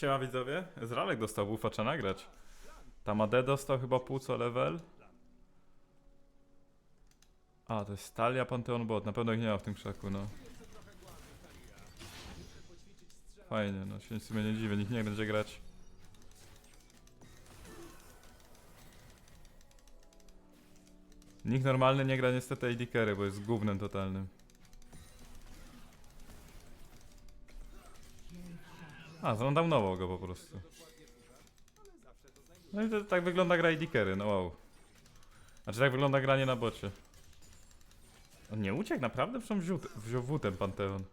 Siema widzowie, Zralek dostał buffa, trzeba nagrać. Tamade dostał chyba pół co level. A, to jest Talia Pantheon Bot, na pewno ich nie ma w tym krzaku, no. Fajnie, no się w sumie nie dziwię, nikt nie będzie grać. Nikt normalny nie gra niestety AD Carry, bo jest gównem totalnym. A, zrandownował go po prostu. No i to, tak wygląda gra Carry, no wow. Znaczy tak wygląda granie na bocie. On nie uciekł naprawdę? Przecież on wziął, wziął w Panteon.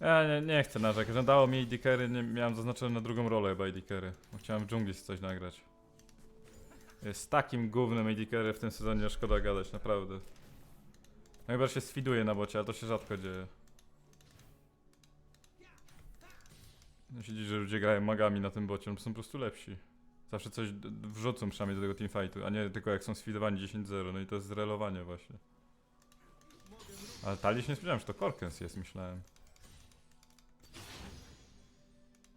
Ja nie, nie chcę narzekać, że dało mi Carry, nie miałem zaznaczone na drugą rolę chyba. Bo chciałem w dżungli coś nagrać. Jest takim gównem AD w tym sezonie, szkoda gadać, naprawdę. Chyba się sfiduje na bocie, ale to się rzadko dzieje. No się że ludzie grają magami na tym bocie, no są po prostu lepsi. Zawsze coś wrzucą przynajmniej do tego teamfightu, a nie tylko jak są sfidowani 10-0, no i to jest zrelowanie właśnie. Ale Tali się nie spodziewałem, że to Korkens jest, myślałem.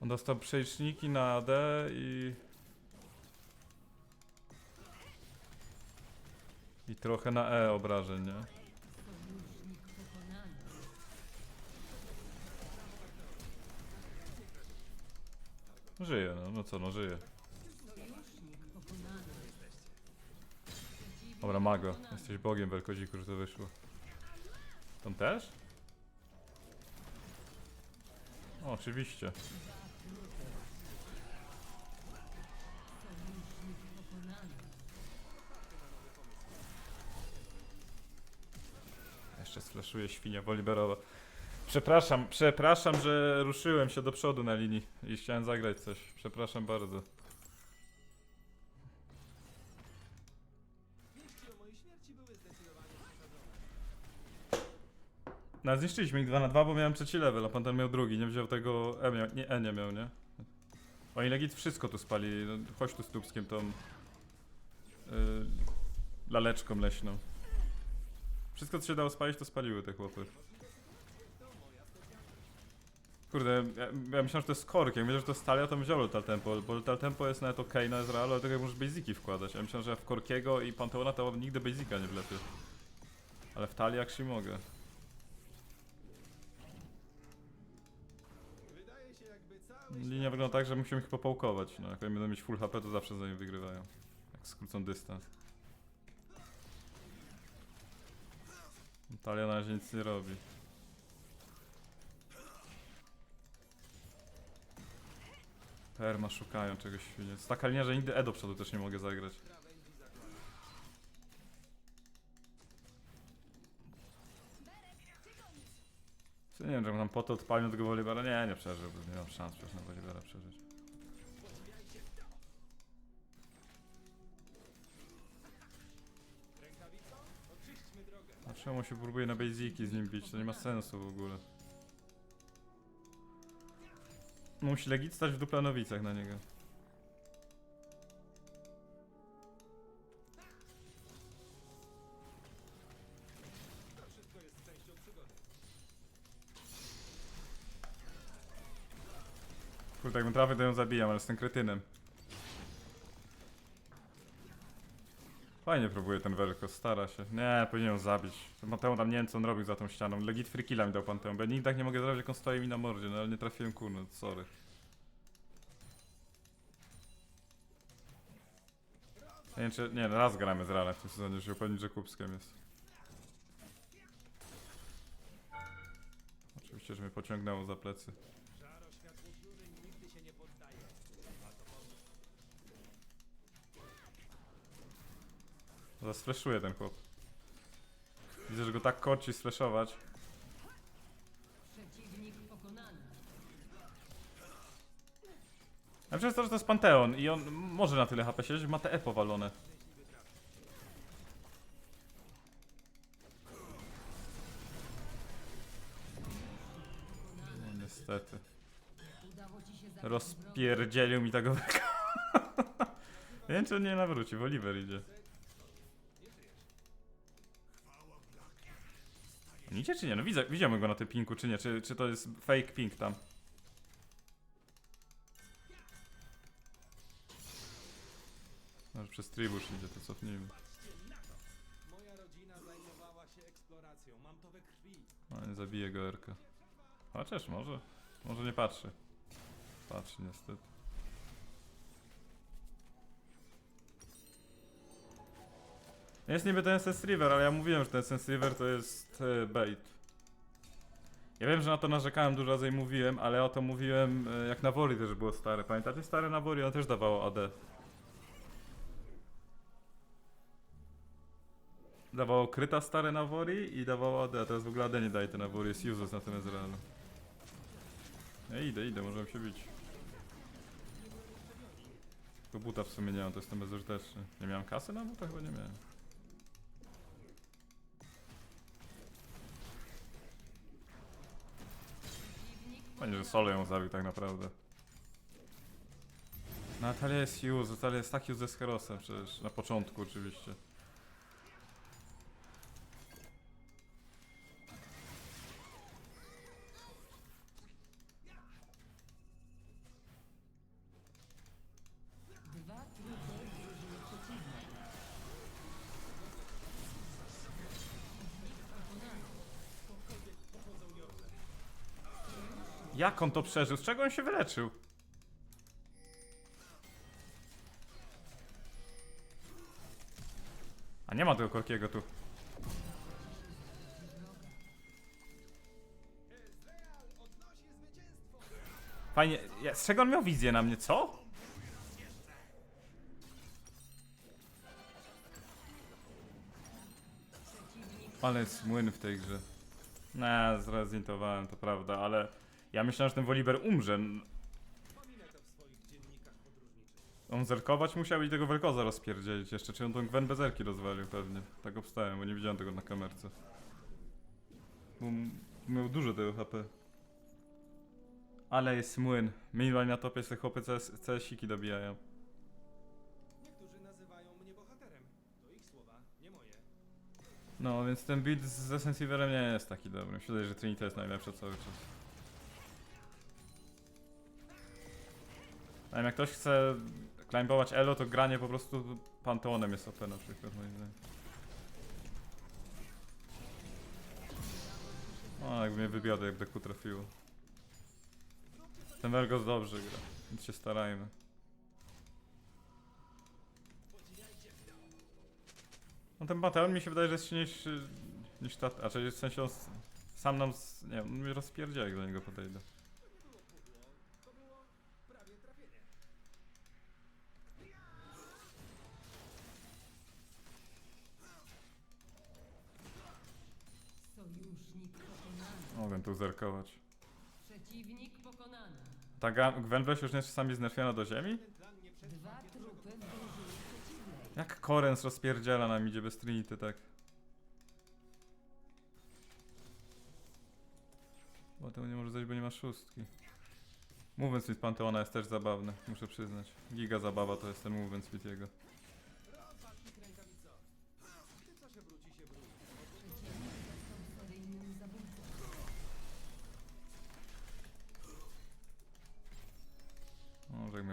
On dostał przeliczniki na AD i... I trochę na E obrażeń, nie? Żyje, no, no co, no żyje. Dobra, Mago, jesteś bogiem Welkodziku, że to wyszło. On też? O, oczywiście. Jeszcze sfleszuje świnia Woliberowa. Przepraszam, przepraszam, że ruszyłem się do przodu na linii i chciałem zagrać coś. Przepraszam bardzo. No, zniszczyliśmy ich 2 na 2, bo miałem trzeci level, a pan ten miał drugi, nie wziął tego E, miał, nie, e nie miał, nie? Oni legit wszystko tu spali, no, chodź tu z Tubskiem tą yy, laleczką leśną. Wszystko co się dało spalić, to spaliły te chłopy. Kurde, ja, ja myślałem, że to jest kork, jak myślałem, że to jest talia, to bym wziął Tempo, bo Lethal Tempo jest nawet okej na Ezrealu, ale tego możesz basiki wkładać. Ja myślałem, że w Korkiego i Panteona to nigdy basika nie wlepię. Ale w talii jak się mogę. Linia wygląda tak, że musimy ich popałkować. No, jak oni będą mieć full HP, to zawsze za nim wygrywają. Jak skrócą dystans. Talia na razie nic nie robi. Perma szukają czegoś świnie. Jest taka linia, że nigdy E do przodu też nie mogę zagrać. Co nie wiem, że tam po to odpalił tego Wolibera. Nie, nie przeżyłbym. Nie mam szans przecież na Wolibera przeżyć. Czemu się próbuje na basiki z nim bić? To nie ma sensu w ogóle. Musi legit stać w duplanowicach na niego. Kurde, jakbym trafił, to ją zabijam, ale z tym kretynem. Fajnie próbuje ten Welko, stara się. Nie, powinien ją zabić. Panteon tam nie wiem co on robił za tą ścianą. Legit free killa mi dał Panteon, bo ja nigdy tak nie mogę zrobić jak on stoi mi na mordzie, no ale nie trafiłem kurno, sorry. Nie wiem czy, nie, raz gramy z Ralem w tym sezonie, żeby upewnić, że kubskiem jest. Oczywiście, że mnie pociągnęło za plecy. Zasfleszuje ten chłop. Widzę, że go tak korci sfleszować. A przez to, że to jest Panteon i on może na tyle HP siedzieć, ma te E powalone. No niestety. Rozpierdzielił mi tego Ja nie wiem, czy on nie nawróci, w Oliver idzie. Idzie czy nie? No widzę, widzimy go na tym pinku, czy nie? Czy, czy to jest fake pink tam? Może przez tribusz idzie, to cofnijmy. Moja. No nie zabije go Erka. Chociaż może. Może nie patrzy. Patrzy niestety. Jest niby ten Sense River, ale ja mówiłem, że ten Sense River to jest e, bait. Ja wiem, że na to narzekałem dużo razy i mówiłem, ale o to mówiłem e, jak Nawori też było stare. Pamiętacie stare Nawori? On też dawało AD. Dawało kryta stare Nawori i dawało AD, a teraz w ogóle AD nie daje ten Nawori, jest useless na tym Ezrealu. Ja idę, idę, możemy się bić. Tylko buta w sumie nie mam, to jestem bezużyteczny. Nie miałem kasy na buta? Chyba nie miałem. Że solo ją zabił tak naprawdę. Natalia jest use, Natalia jest tak use z Herosem przecież, na początku oczywiście. Jak on to przeżył? Z czego on się wyleczył? A nie ma tego korkiego tu. Fajnie. Z czego on miał wizję na mnie? Co? Ale jest młyn w tej grze. No, zrezintowałem, to prawda, ale ja myślałem, że ten Woliber umrze. On zerkować musiał i tego Welkoza rozpierdzielić jeszcze. Czy on tą Gwen bezerki rozwalił pewnie. Tak obstałem, bo nie widziałem tego na kamerce. Bo miał dużo tego HP. Ale jest młyn. Meanwhile na topie sobie chłopy CS CS-iki dobijają. Niektórzy nazywają mnie bohaterem. To ich słowa, nie moje. No, więc ten build z Essentiverem nie jest taki dobry. Myślę, że Trinity jest najlepsza cały czas. Jak ktoś chce climbować Elo, to granie po prostu Panteonem jest OP na przykład, moim zdaniem. O, jakby mnie wybiadę, jak deku trafiło. Ten Vergos dobrze gra, więc się starajmy. No ten Panteon mi się wydaje, że jest silniejszy niż ta... A czyli w sensie on sam nam... Nie on mnie rozpierdziela, jak do niego podejdę. Tu zerkować. Przeciwnik pokonany. Ta Ga- już nie jest czasami znerfiona do ziemi? Dwa trupy w drużynie przeciwnej. Jak Korens rozpierdziela nam idzie bez Trinity, tak? Bo to nie może zejść, bo nie ma szóstki. Movement Speed Panteona jest też zabawny, muszę przyznać. Giga zabawa to jest ten Movement Speed jego. Przeciwnik został seryjnym zabójcą.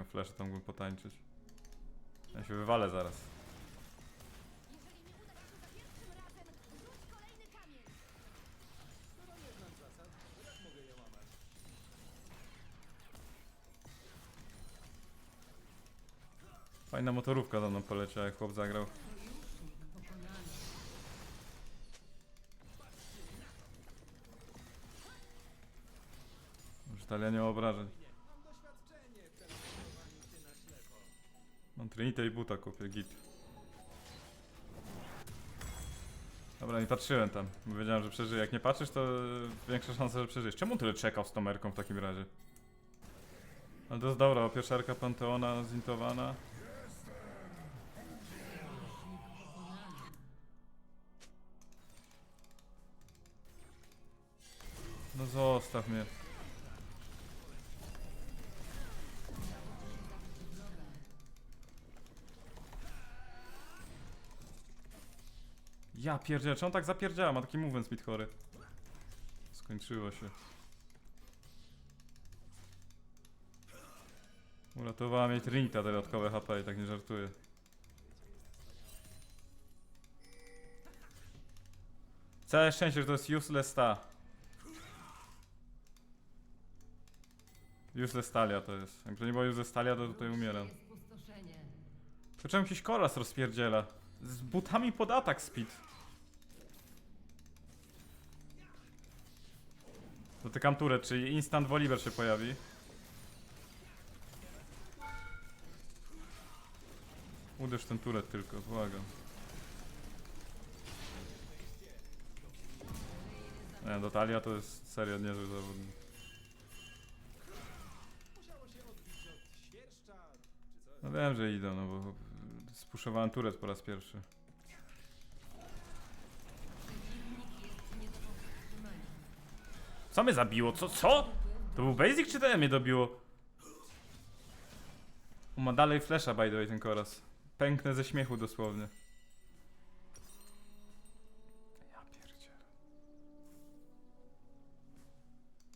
Miał flash, to mógłbym potańczyć. Ja się wywalę zaraz. Fajna motorówka za mną poleciała, jak chłop zagrał. Już talia nie obrażeń. Mam Trinity i buta kupię, git. Dobra, nie patrzyłem tam, bo wiedziałem, że przeżyję. Jak nie patrzysz, to większa szansa, że przeżyjesz. Czemu tyle czekał z Tomerką w takim razie? Ale to jest dobra, bo pierwsza arka Panteona zintowana. No zostaw mnie. Ja pierdzielę, czy on tak zapierdziała? Ma taki movement speed chory. Skończyło się. Uratowała mnie Trinita dodatkowe HP i tak nie żartuję. Całe szczęście, że to jest useless ta. Useless talia to jest. Jakby to nie było useless talia, to tutaj umieram. To czemu jakiś kolas rozpierdziela? Z butami pod atak speed. Dotykam turret, czyli instant Volibear się pojawi. Uderz ten turret tylko, błagam. Nie, do Talia to jest serio niezły zawodnik. No wiem, że idą, no bo spuszowałem turret po raz pierwszy. Co mnie zabiło? Co? Co? To był basic czy to mnie dobiło? On ma dalej flesza by the way ten koraz. Pęknę ze śmiechu dosłownie. Ja pierdzielę.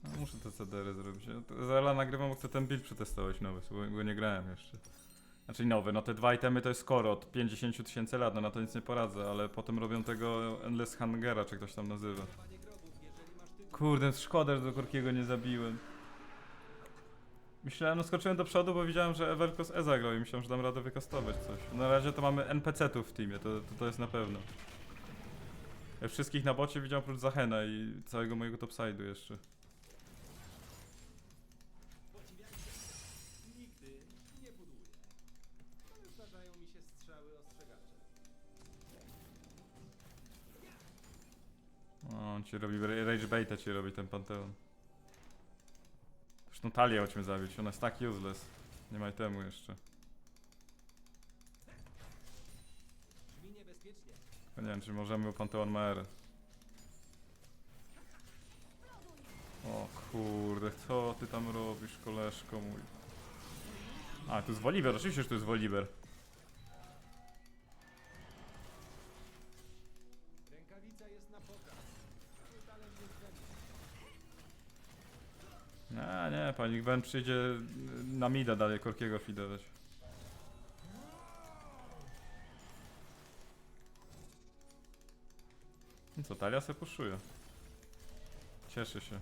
No, muszę te CDR zrobić. Ja Zala nagrywam, bo chcę ten build przetestować nowy, bo go nie grałem jeszcze. Znaczy nowy, no te dwa itemy to jest skoro od 50 tysięcy lat, no na to nic nie poradzę, ale potem robią tego Endless Hungera, czy ktoś tam nazywa. Kurde, szkoda, że do Korkiego nie zabiłem. Myślałem, no skoczyłem do przodu, bo widziałem, że Everkos E zagrał i myślałem, że dam radę wykastować coś. Na razie to mamy NPC-ów w teamie, to, to, to jest na pewno. Ja wszystkich na bocie widziałem oprócz Zachena i całego mojego topside'u jeszcze. O, on ci robi, rage baita ci robi ten Panteon. Zresztą Talię chodźmy zabić, ona jest tak useless. Nie ma temu jeszcze. Nie wiem, czy możemy, bo Panteon ma R. O kurde, co ty tam robisz, koleżko mój? A, tu jest Volibear, oczywiście, że tu jest Volibear. Pani Gwen przyjdzie y, na mida dalej Korkiego fidować. No co, Talia se puszuje. Cieszy się.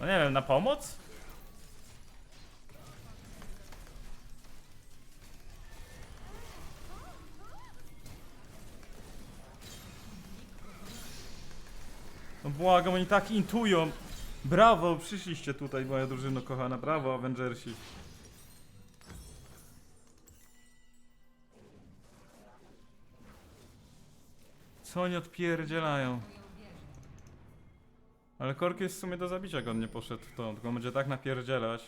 No nie wiem, na pomoc? No błagam, oni tak intują. Brawo, przyszliście tutaj, moja drużyno kochana. Brawo, Avengersi. Co oni odpierdzielają? Ale Kork jest w sumie do zabicia, jak on nie poszedł w to, tylko on będzie tak napierdzielać.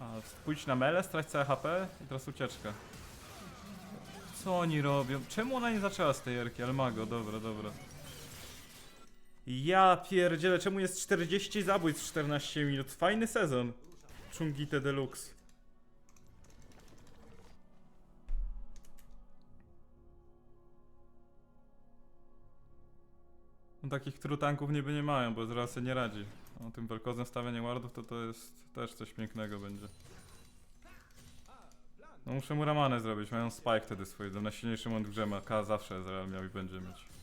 A, pójdź na mele, strać całe HP i teraz ucieczka. Co oni robią? Czemu ona nie zaczęła z tej erki? Ale mago, dobra, dobra. Ja pierdzielę, czemu jest 40 zabójstw w 14 minut? Fajny sezon. Chungite Deluxe. No takich trutanków niby nie mają, bo zaraz sobie nie radzi. O tym wielkoznym stawianie wardów to to jest też coś pięknego będzie. No muszę mu ramanę zrobić, mają spike wtedy swój, to najsilniejszy mąd grze K zawsze Ezreal miał i będzie mieć.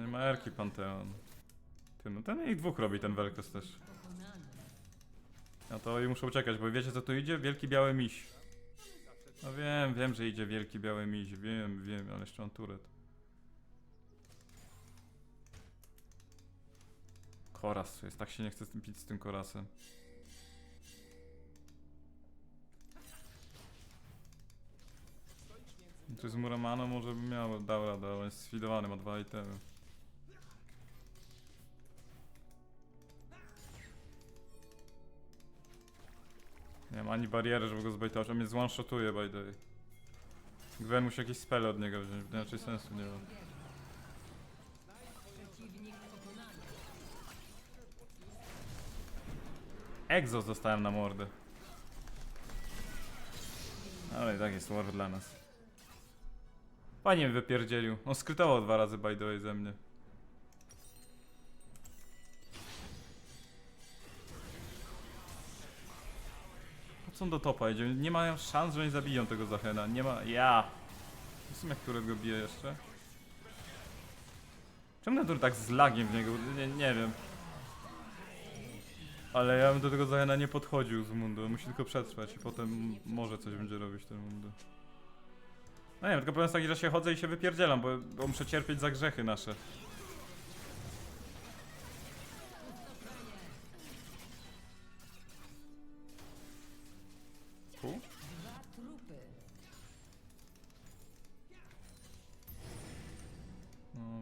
Nie ma erki Panteon. Ty, no ten ich dwóch robi ten Velkos też. No to i muszę uciekać, bo wiecie co tu idzie? Wielki biały miś. No wiem, wiem, że idzie wielki biały miś, wiem, wiem, ale jeszcze mam turet. Koras jest, tak się nie chce pić z tym korasem. Czy z Muramano może by miał, dał radę, ale on jest sfidowany, ma dwa itemy. Nie ma ani bariery, żeby go zbejtować, on mnie zone-shotuje by the way. Gwen musi jakieś spele od niego wziąć, inaczej sensu nie ma. Exos dostałem na mordę. Ale i tak jest war dla nas. Mnie wypierdzielił. On skrytował dwa razy by the way ze mnie. On do topa idzie? Nie mają szans, że nie zabiją tego Zachena. Nie ma... Ja! W sumie, którego bije jeszcze? Czemu ten tur tak z lagiem w niego? Nie, nie wiem. Ale ja bym do tego Zachena nie podchodził z mundu. Musi tylko przetrwać i potem może coś będzie robić ten mundu. No nie wiem, tylko problem jest taki, że się chodzę i się wypierdzielam, bo, bo muszę cierpieć za grzechy nasze.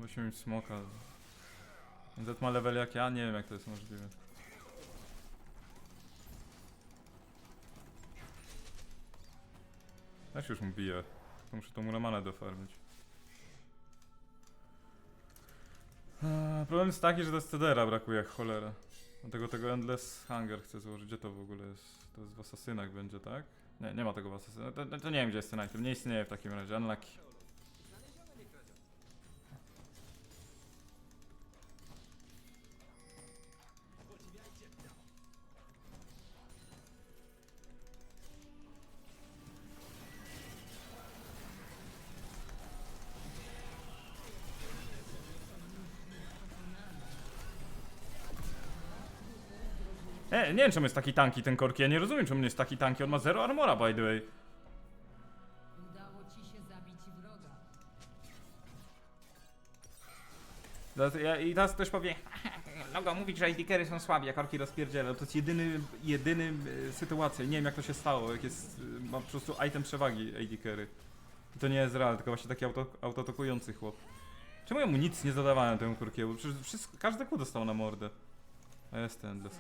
Musimy mieć smoka. Z ma level jak ja? Nie wiem jak to jest możliwe. Też już mu bije. To muszę tą Muramanę dofarmić. Problem jest taki, że to jest Cedera brakuje jak cholera. Dlatego tego Endless Hunger chcę złożyć. Gdzie to w ogóle jest? To jest w Asasynach będzie, tak? Nie, nie ma tego w Asasynach. To, to nie wiem gdzie jest ten item. Nie istnieje w takim razie. Unlucky. Nie, nie wiem czemu jest taki tanki ten korki, ja nie rozumiem czemu jest taki tanki, on ma zero armora by the way. Udało ci się zabić wroga. Teraz- Ja, I teraz ktoś powie, Logo mówić, że carry są słabi, jak orki rozpierdziela. To jest jedyny, jedyny y, sytuacja. Nie wiem jak to się stało, jak jest, y, ma po prostu item przewagi AD carry. I to nie jest real, tylko właśnie taki auto, autotokujący chłop. Czemu ja mu nic nie zadawałem temu kurkiełu? Przecież wszystko, każdy kół dostał na mordę. A jest ten bez.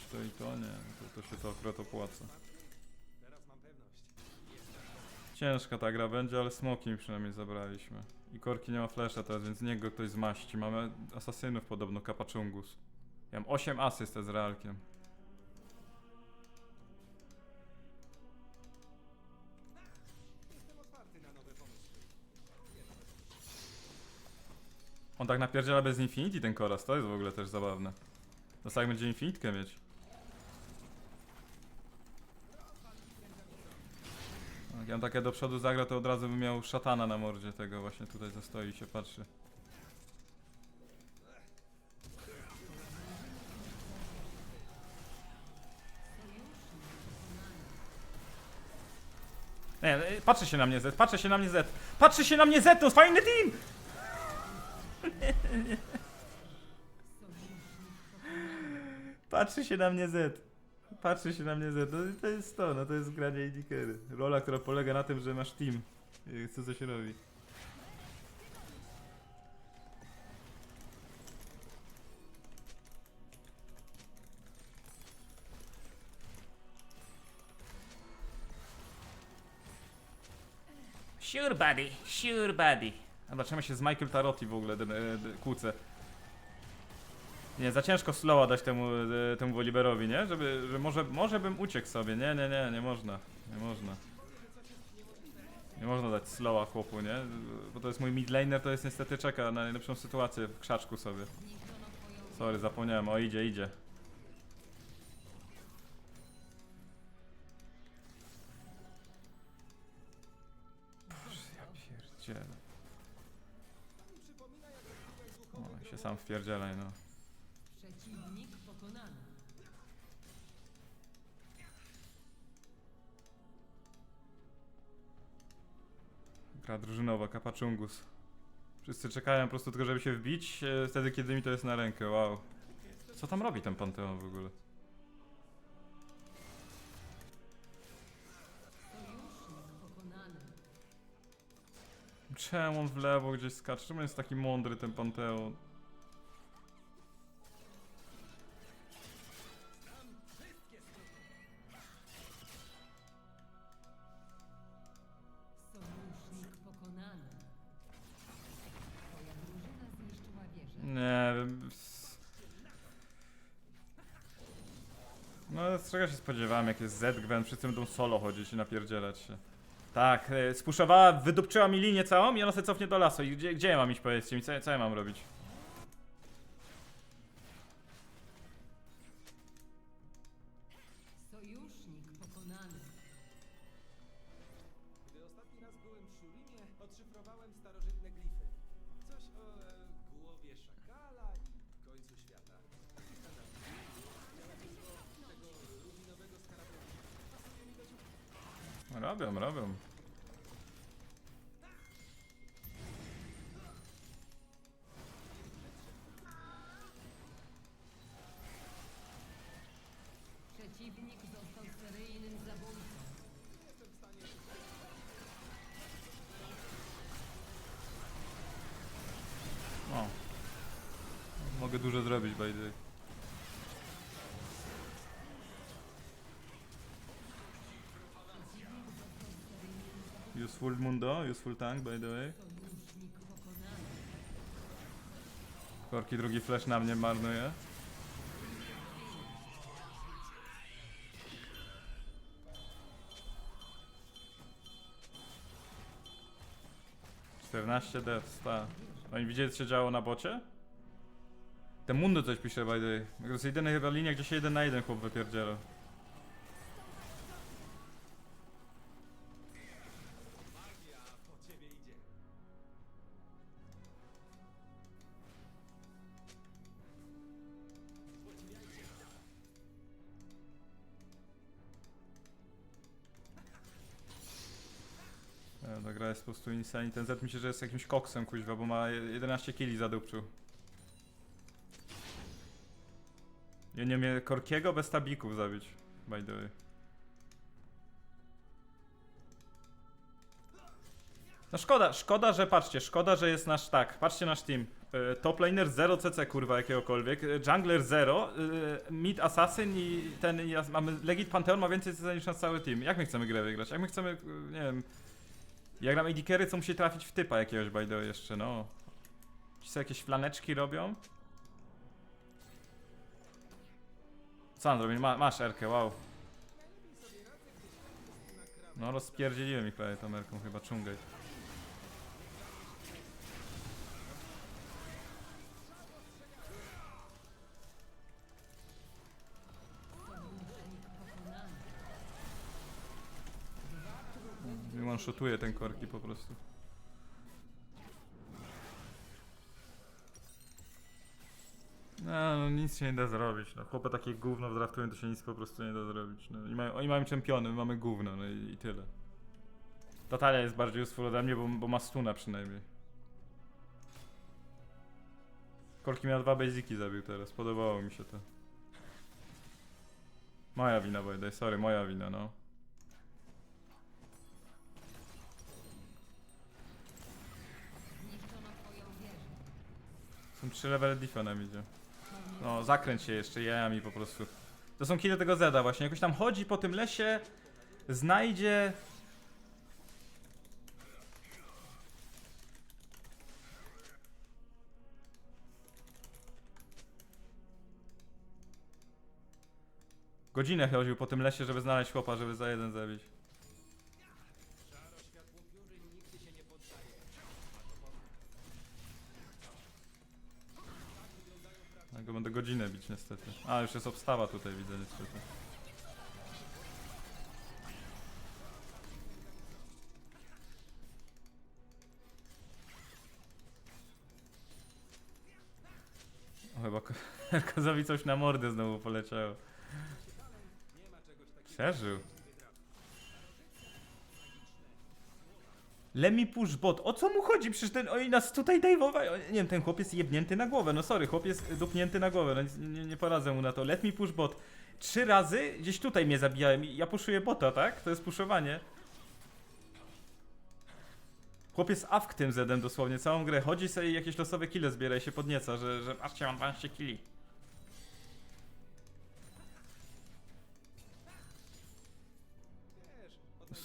Czy to i to nie, to, to się to akurat opłaca. Ciężka ta gra będzie, ale smoki mi przynajmniej zabraliśmy. I korki nie ma flesza teraz, więc niech go ktoś zmaści. Mamy asasynów podobno, Kapachungus. Ja mam 8 asyst z realkiem. On tak napierdziela bez Infinity ten Koras, to jest w ogóle też zabawne. Dostać będzie Infinitkę mieć. Jak ja takie do przodu zagra, to od razu bym miał szatana na mordzie tego właśnie tutaj zastoi i się patrzy. Nie, patrzy się na mnie Z, patrzy się na mnie Z, patrzy się na mnie Z, to jest fajny team! Patrzy się na mnie Z. Patrzy się na mnie Z. No to jest to, no to jest granie Indikery. Rola, która polega na tym, że masz team. i Co coś robi. Sure buddy, sure buddy. Zobaczymy się z Michael Tarotti w ogóle, ten, e, kłócę. Nie, za ciężko slowa dać temu, e, temu Woliberowi, nie? Żeby, że może, może bym uciekł sobie. Nie, nie, nie, nie można. Nie można. Nie można dać slowa chłopu, nie? Bo to jest mój midlaner, to jest niestety czeka na najlepszą sytuację w krzaczku sobie. Sorry, zapomniałem. O, idzie, idzie. Sam wpierdzielaj, no. przeciwnik pokonany. Gra drużynowa, Kapachungus. Wszyscy czekają po prostu tylko, żeby się wbić, e, wtedy kiedy mi to jest na rękę, wow. Co tam robi ten Panteon w ogóle? Sojusznik pokonany. Czemu on w lewo gdzieś skacze? Czemu jest taki mądry ten Panteon? Czego się spodziewałem, jak jest Z, Gwen, wszyscy będą solo chodzić i napierdzielać się. Tak, e, spuszowała, wydupczyła mi linię całą i ona się cofnie do lasu. I gdzie, gdzie ja mam iść, powiedzcie mi, co, co ja mam robić? Useful mundo, useful tank, by the way. Korki drugi flash na mnie marnuje. Czternaście deaths, ta. Oni widzieli co się działo na bocie? Ten Mundo coś pisze by the way. To jest jedyna chyba linia, gdzie się jeden na jeden chłop wypierdziela. Prostu insane. Ten Z myślę, że jest jakimś koksem kuźwa, bo ma je- 11 kili zadupczył. Ja nie umiem Korkiego bez tabików zabić, by the way. No szkoda, szkoda, że patrzcie, szkoda, że jest nasz tak, patrzcie nasz team. E, top laner 0 CC kurwa jakiegokolwiek, e, jungler 0, e, mid assassin i ten, i mamy Legit Pantheon ma więcej CC niż nasz cały team. Jak my chcemy grę wygrać? Jak my chcemy, nie wiem, jak gram AD co musi trafić w typa jakiegoś by jeszcze, no. Ci sobie jakieś flaneczki robią? Co on robi? Ma, masz Erkę, wow. No rozpierdzieliłem ich prawie tą Erką, chyba czungaj. On shotuje ten korki po prostu. No, no nic się nie da zrobić. No, chłopy takie gówno wdraftują, to się nic po prostu nie da zrobić. No, oni, mają, oni mają czempiony, my mamy gówno, no i, i tyle. Tatalia jest bardziej useful ode mnie, bo, bo ma stuna przynajmniej. Korki miał dwa basiki zabił teraz, podobało mi się to. Moja wina, by sorry, moja wina, no. Są trzy levele diffa nam idzie. No, zakręć się jeszcze jajami po prostu. To są kile tego Zeda właśnie. Jakoś tam chodzi po tym lesie, znajdzie... Godzinę chodził po tym lesie, żeby znaleźć chłopa, żeby za jeden zabić. Niestety. A, już jest obstawa tutaj widzę niestety. O, chyba ko- kozowi coś na mordę znowu poleciało. Przeżył. Let me push bot. O co mu chodzi? Przecież ten, oni nas tutaj dajwowają. Nie wiem, ten chłop jest jebnięty na głowę. No sorry, chłop jest dupnięty na głowę. No, nie, nie poradzę mu na to. Let me push bot. Trzy razy gdzieś tutaj mnie zabijałem ja puszuję bota, tak? To jest puszowanie. Chłop jest awk tym zedem dosłownie, całą grę. Chodzi sobie i jakieś losowe kile zbiera i się podnieca, że, że patrzcie, mam 12 kili.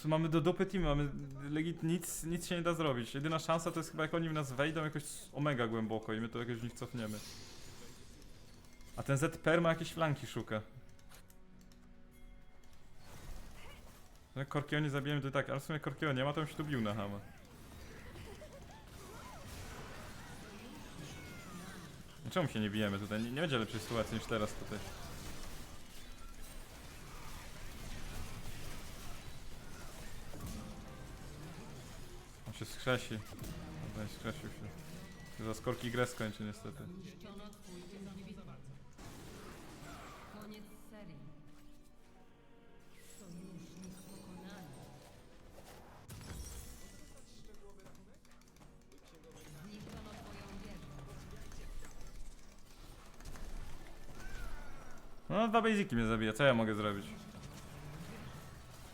Mamy do dupy team, mamy legit, nic, nic się nie da zrobić. Jedyna szansa to jest chyba jak oni w nas wejdą jakoś omega głęboko i my to jakoś w nich cofniemy. A ten ZPR ma jakieś flanki szuka. Jak Korkio nie zabijemy to tak, ale w sumie Korkio nie ma, to bym się tu bił na hama. No Czemu się nie bijemy tutaj? Nie, nie będzie lepszej sytuacji niż teraz tutaj. Się skrzesi. Dobra, skrzesił się. Za skorki grę skończy niestety. Koniec serii. No, dwa basiki mnie zabija, co ja mogę zrobić?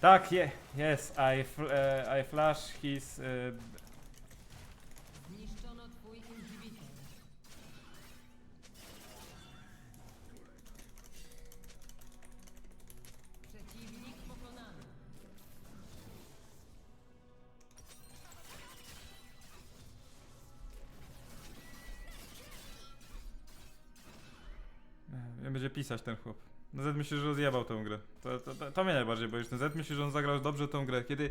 Tak, je, yes, I, fl e, I flash his... E, Zniszczono twój inhibitor. Przeciwnik pokonany. nie będzie pisać ten chłop. No Z myśli, że rozjebał tę grę. To, to, to, to mnie najbardziej boisz. Ten Z myśli, że on zagrał dobrze tą grę. Kiedy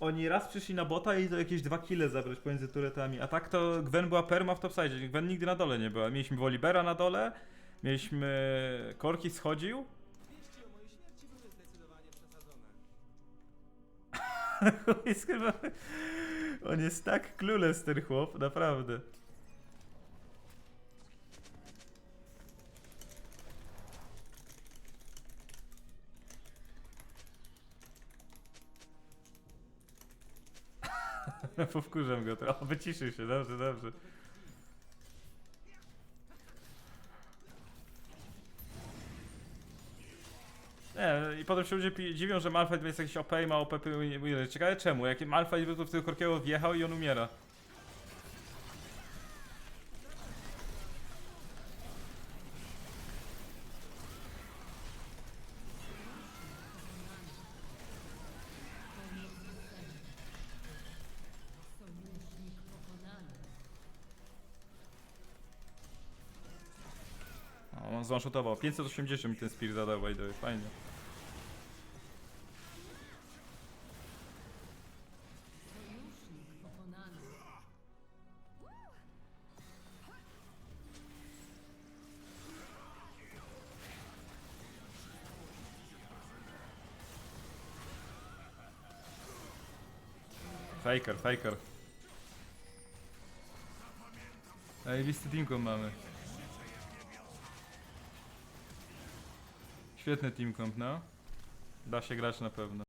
oni raz przyszli na bota i to jakieś dwa kile zabrać pomiędzy turetami. A tak to Gwen była perma w topside. Gwen nigdy na dole nie była. Mieliśmy Wolibera na dole, mieliśmy... Korki schodził. Wieści o mojej śmierci były zdecydowanie przesadzone. jest. On jest tak clueless ten chłop, naprawdę. Powkurzam go trochę. O, wyciszył się, dobrze, dobrze. Nie, i potem się ludzie dziwią, że Malphite jest jakiś OP i ma OP. Ciekawe czemu, jak Malphite by tu w tego Korkiego wjechał i on umiera. Zwanshotował. 580 mi ten Spear zadał, by the way. Fajnie. Faker, faker. Ej, listy teamką mamy. Świetny team comp, no. Da się grać na pewno.